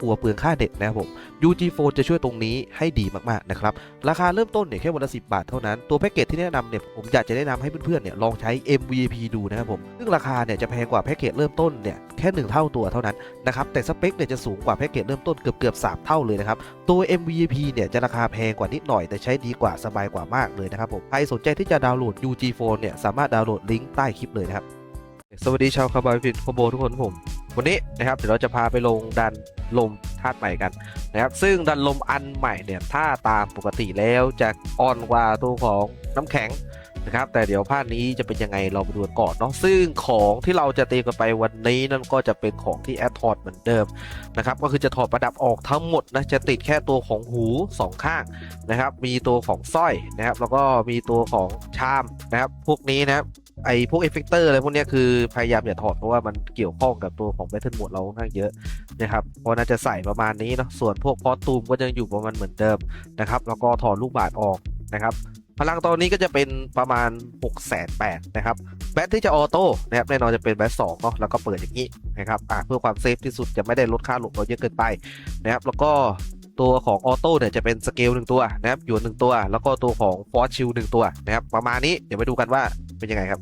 กลัวเปลืองค่าเน็ตนะครับผม UG Phone จะช่วยตรงนี้ให้ดีมากๆนะครับ ราคาเริ่มต้นเนี่ยแค่วันละ10 บาทเท่านั้น ตัวแพ็กเกจที่แนะนำเนี่ยผมอยากจะแนะนำให้เพื่อนๆเนี่ยลองใช้ MVP ดูนะครับผม ซึ่งราคาเนี่ยจะแพงกว่าแพ็กเกจเริ่มต้นเนี่ยแค่ 1 เท่าตัวเท่านั้นนะครับ แต่สเปคเนี่ยจะสูงกว่าแพ็กเกจเริ่มต้นเกือบเกือบๆ3เท่าเลยนะครับ ตัว MVP เนี่ยจะราคาแพงกว่านิดหน่อยแต่ใช้ดีกว่าสบายกว่ามากเลยนะครับผม ใครสนใจที่จะดาวน์โหลด UG Phone เนี่ยสามารถดาวน์โหลดลิงก์ใต้คลิปเลยนะครับ สวัสดีชาวคาร์บอยฟินคอมโบทุกคนครับผม วันนี้นะครับเดี๋ยวเราจะพาไปลงดันลมธาตุใหม่กันนะครับ ซึ่งดันลมอันใหม่เนี่ยถ้าตามปกติแล้วจะอ่อนกว่าตัวของน้ำแข็งนะครับ แต่เดี๋ยวภาคนี้จะเป็นยังไงเราไปดูก่อนเนาะซึ่งของที่เราจะตีกันไปวันนี้นั่นก็จะเป็นของที่แอดถอดเหมือนเดิมนะครับ ก็คือจะถอดประดับออกทั้งหมดนะจะติดแค่ตัวของหูสองข้างนะครับ มีตัวของสร้อยนะครับ แล้วก็มีตัวของชามนะครับ พวกนี้นะครับ ไอพวกเอฟเฟกเตอร์อะไรพวกนี้คือพยายามอย่าถอดเพราะว่ามันเกี่ยวข้องกับตัวของแบทเทิลโหมดเราค่อนข้างเยอะนะครับเพราะน่าจะใส่ประมาณนี้เนาะส่วนพวกพอตูมก็ยังอยู่ประมาณเหมือนเดิมนะครับแล้วก็ถอดลูกบาศก์ออกนะครับพลังตอนนี้ก็จะเป็นประมาณ 6 8 0 0 0นะครับ แบตที่จะออโต้นะครับแน่นอนจะเป็นแบตสองเนาะแล้วก็เปิดอย่างนี้นะครับอ่าเพื่อความเซฟที่สุดจะไม่ได้ลดค่าหลบเราเยอะเกินไปนะครับแล้วก็ตัวของออโต้เนี่ยจะเป็นสเกลหนึ่งตัวนะครับอยู่หนึ่งตัว แล้วก็ตัวของฟอสชิลหนึ่งตัวนะครับประมาณนี้เดี๋ยวไปดูกันว่า เป็นยังไงครับ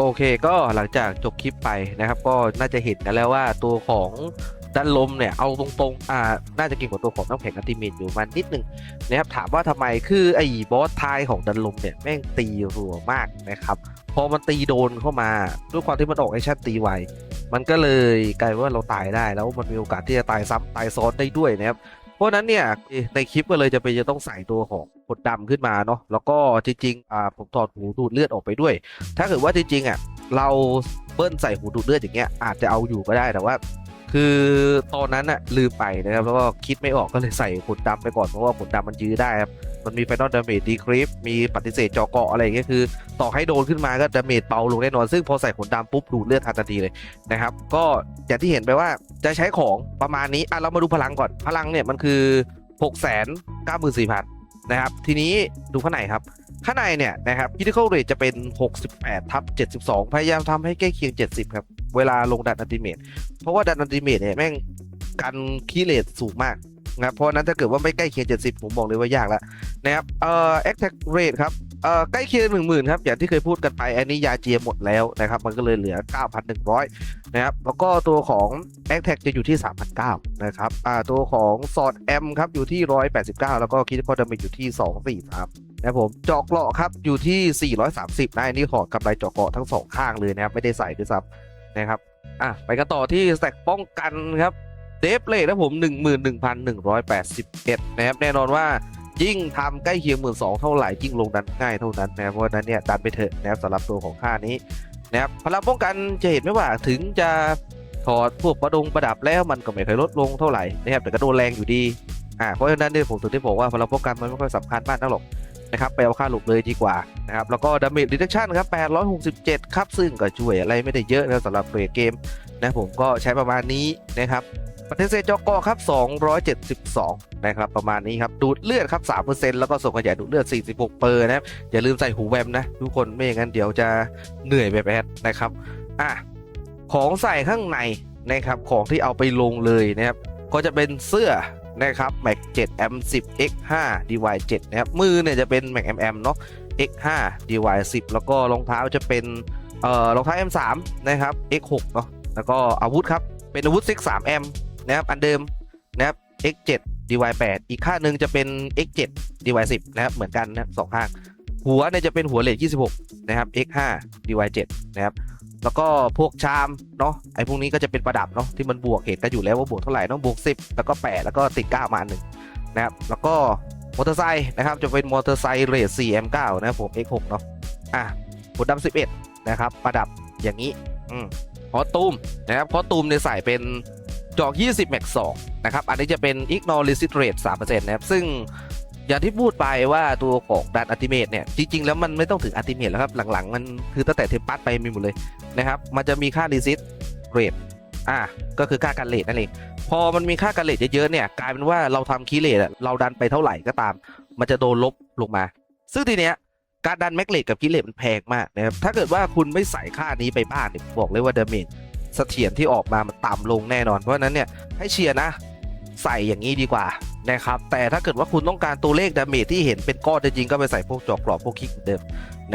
โอเคก็หลังจากจบคลิปไปนะครับ ก็น่าจะเห็นกันแล้วว่าตัวของดันลมเนี่ยเอาตรงๆอ่าน่าจะเก่งกว่าตัวของน้ำแข็งอัติเมทอยู่มันนิดนึงนะครับถามว่าทำไมคือไอ้บอสทายของดันลมเนี่ยแม่งตีรัวมากนะครับพอมันตีโดนเข้ามาด้วยความที่มันออกไอชั่นตีไวมันก็เลยกลายว่าเราตายได้แล้วมันมีโอกาสที่จะตายซ้ำตายซ้อนได้ด้วยนะครับ เพราะนั้นเนี่ยในคลิปก็เลยจะเป็นจะต้องใส่ตัวของขดดำขึ้นมาเนาะแล้วก็จริงๆอ่าผมถอดหูดูดเลือดออกไปด้วย ถ้าเกิดว่าจริงๆอะเราเบิ้ลใส่หูดูดเลือดอย่างเงี้ยอาจจะเอาอยู่ก็ได้แต่ว่า คือตอนนั้นอะลืมไปนะครับ แล้วก็คิดไม่ออกก็เลยใส่ขนดำไปก่อน เพราะว่าขนดำมันยื้อได้ครับ มันมีไฟนอลดาเมจดีคริปมีปฏิเสธจอเกาะอะไรอย่างเงี้ยคือ ต่อให้โดนขึ้นมาก็ดาเมจเบาลงแน่นอน ซึ่งพอใส่ขนดำปุ๊บดูดเลือดทันทีเลยนะครับ ก็อย่างที่เห็นไปว่าจะใช้ของประมาณนี้อะเรามาดูพลังก่อนพลังเนี่ยมันคือ 6 9 4 0 0 0 นะครับ ทีนี้ดูข้างในครับ ข้างในเนี่ยนะครับ critical rate จะเป็น 68ทับ72 พยายามทำให้ใกล้เคียง 70 ครับ เวลาลงดันอันติเมตเพราะว่าดันอันติเมตเนี่ยแม่งกันคีเลตสูงมากนะครับเพราะฉะนั้นถ้าเกิดว่าไม่ใกล้เคียง 70 ผมบอกเลยว่ายากแล้วนะครับเอ่อ attack rate ครับ เอ่อใกล้เคียง10,000ครับ อย่างที่เคยพูดกันไป อันนี้ยาเจียหมดแล้วนะครับ มันก็เลยเหลือ 9,100 นะครับ แล้วก็ตัวของ attack จะอยู่ที่3,900นะครับอ่าตัวของสอดแอมครับ อยู่ที่ 189 แล้วก็ critical damage อยู่ที่ 243นะครับผมเจาะเกราะครับอยู่ที่ 430นะอันนี้ถอดกำไรเจาะเกราะทั้งสองข้างเลยนะครับ ไม่ได้ใส่ด้วยซ้ำนะครับอะไปกันต่อที่แตกป้องกันครับเดฟเลทนะผม 11,181นะครับแน่นอนว่า ยิ่งทำใกล้เคียง1 2 0 0เท่าไหร่ยิ่งลงดันง่ายเท่านั้นนะครับเพราะนั้นเนี่ยดันไปเถอะนะครับสำหรับตัวของค่านี้นะครับพลังป้องกันจะเห็นไหมว่าถึงจะถอดพวกประดงประดับแล้วมันก็ไม่เคยลดลงเท่าไหร่นะครับแต่ก็โดนแรงอยู่ดีอ่าเพราะฉะนั้นเนี่ยผมถึงได้บอกว่าพลังป้องกันมันไม่ค่อยสำคัญมากนักหรอกนะครับไปเอาค่าหลบเลยดีกว่านะครับแล้วก็ดาเมจดิเทคชั่นครับ867 ครับ ซึ่งก็ช่วยอะไรไม่ได้เยอะนะสำหรับเฟรเกมนะผมก็ใช้ประมาณนี้นะครับ ปฏิเสธจอกอครับ 272 นะครับประมาณนี้ครับ ดูดเลือดครับ 3%แล้วก็ส่งขยายดูดเลือด 46 เปอร์นะครับ อย่าลืมใส่หูแวมนะ ทุกคนไม่อย่างนั้นเดี๋ยวจะเหนื่อยแบบแอดนะครับอะของใส่ข้างในนะครับของที่เอาไปลงเลยนะครับ ก็จะเป็นเสื้อนะครับ Mac 7 M 10 X 5 DY 7นะครับ มือเนี่ยจะเป็น Mac MM เนาะ X 5 DY 10แล้วก็รองเท้าจะเป็นเอ่อรองเท้า M 3นะครับ X 6เนาะแล้วก็อาวุธครับ เป็นอาวุธ X 3 M นะครับอันเดิมนะครับ X 7 DY 8อีกข้างหนึ่งจะเป็น X 7 DY 10นะครับเหมือนกันนะสองข้าง หัวเนี่ยจะเป็นหัวเลท26 นะครับ X 5 DY 7นะครับแล้วก็พวกชามเนาะไอ้พวกนี้ก็จะเป็นประดับเนาะที่มันบวกเห็นกันอยู่แล้วว่าบวกเท่าไหร่เนาะบวก 10 แล้วก็ 8 แล้วก็ติด 9 มาอันหนึ่งนะครับแล้วก็มอเตอร์ไซค์นะครับจะเป็นมอเตอร์ไซค์เรท 4M9 นะครับผม X6 เนาะอะหัวดำ11 นะครับประดับอย่างนี้อืมคอตูมนะครับคอตูมเนี่ยใส่เป็น จอก 20 Max 2นะครับ อันนี้จะเป็น Ignore r e s i t Rate 3%นะครับ ซึ่งอย่างที่พูดไปว่าตัวของดันอัติเมทเนี่ย จริง ๆ แล้วมันไม่ต้องถึงอัติเมทแล้วครับ หลัง ๆ มันคือตั้งแต่เทมปัสไปมีหมดเลยนะครับ มันจะมีค่า r e s i t rate อ่า ก็คือค่าการเลทนั่นเอง พอมันมีค่าการเลทเยอะๆเนี่ย กลายเป็นว่าเราทำคีเลทอะเราดันไปเท่าไหร่ก็ตาม มันจะโดนลบลงมา ซึ่งทีเนี้ยการดันแม็กเลทกับคีเลทมันแพงมากนะครับ ถ้าเกิดว่าคุณไม่ใส่ค่านี้ไปบ้านเนี่ยบอกเลยว่าดาเมจ เสถียรที่ออกมามันต่ำลงแน่นอน เพราะนั้นเนี่ยให้เชียร์นะ ใส่อย่างนี้ดีกว่านะครับแต่ถ้าเกิดว่าคุณต้องการตัวเลขดาเมจที่เห็นเป็นก้อนจริงๆก็ไปใส่พวกจาะกรอบพวกคิกเดิม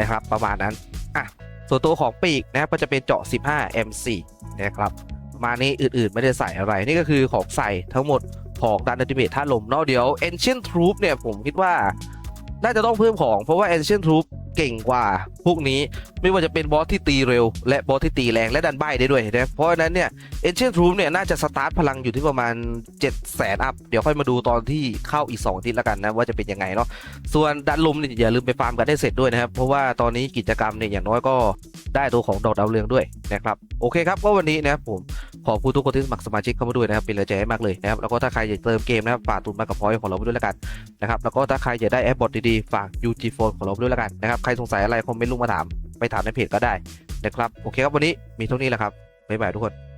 นะครับ ประมาณนั้นอะส่วนตัวของปีกนะครับก็จะเป็นเจาะ 15 M4 นะครับมานี้อื่นๆไม่ได้ใส่อะไรนี่ก็คือของใส่ทั้งหมดของดันอัลติเมทท่าลมเนาะเดี๋ยว Ancient Troop เนี่ยผมคิดว่า น่าจะต้องเพิ่มของเพราะว่า Ancient Troop เก่งกว่า พวกนี้ไม่ว่าจะเป็นบอสที่ตีเร็ว และบอสที่ตีแรงและดันใบได้ด้วยนะเพราะฉะนั้นเนี่ยเอเชียนรูมเนี่ยน่าจะสตาร์ทพลังอยู่ที่ประมาณ 7 0 0 0 0 0อัพเดี๋ยวค่อยมาดูตอนที่เข้าอีก2อาทิตย์แล้วกันนะว่าจะเป็นยังไงเนาะส่วนดันลมเนี่ยอย่าลืมไปฟาร์มกันได้เสร็จด้วยนะครับเพราะว่าตอนนี้กิจกรรมเนี่ยอย่างน้อยก็ ได้ตัวของดอกดาวเรืองด้วยนะครับโอเคครับก็วันนี้นะครับผมขอบคุณทุกคนที่สมัครสมาชิกเข้ามาด้วยนะครับเป็นแรงใจให้มากเลยนะครับแล้วก็ถ้าใครอยากเติมเกมนะครับฝากตุนมากับพอยของเราไปด้วยแล้วกันนะครับแล้วก็ถ้าใครอยากได้แอปบอทดีๆฝาก UG Phone ของเราไปด้วยแล้วกันนะครับใครสงสัยอะไรคอมเมนต์ลงมาถามไปถามในเพจก็ได้นะครับโอเคครับวันนี้มีเท่านี้แหละครับบ๊ายบายทุกคน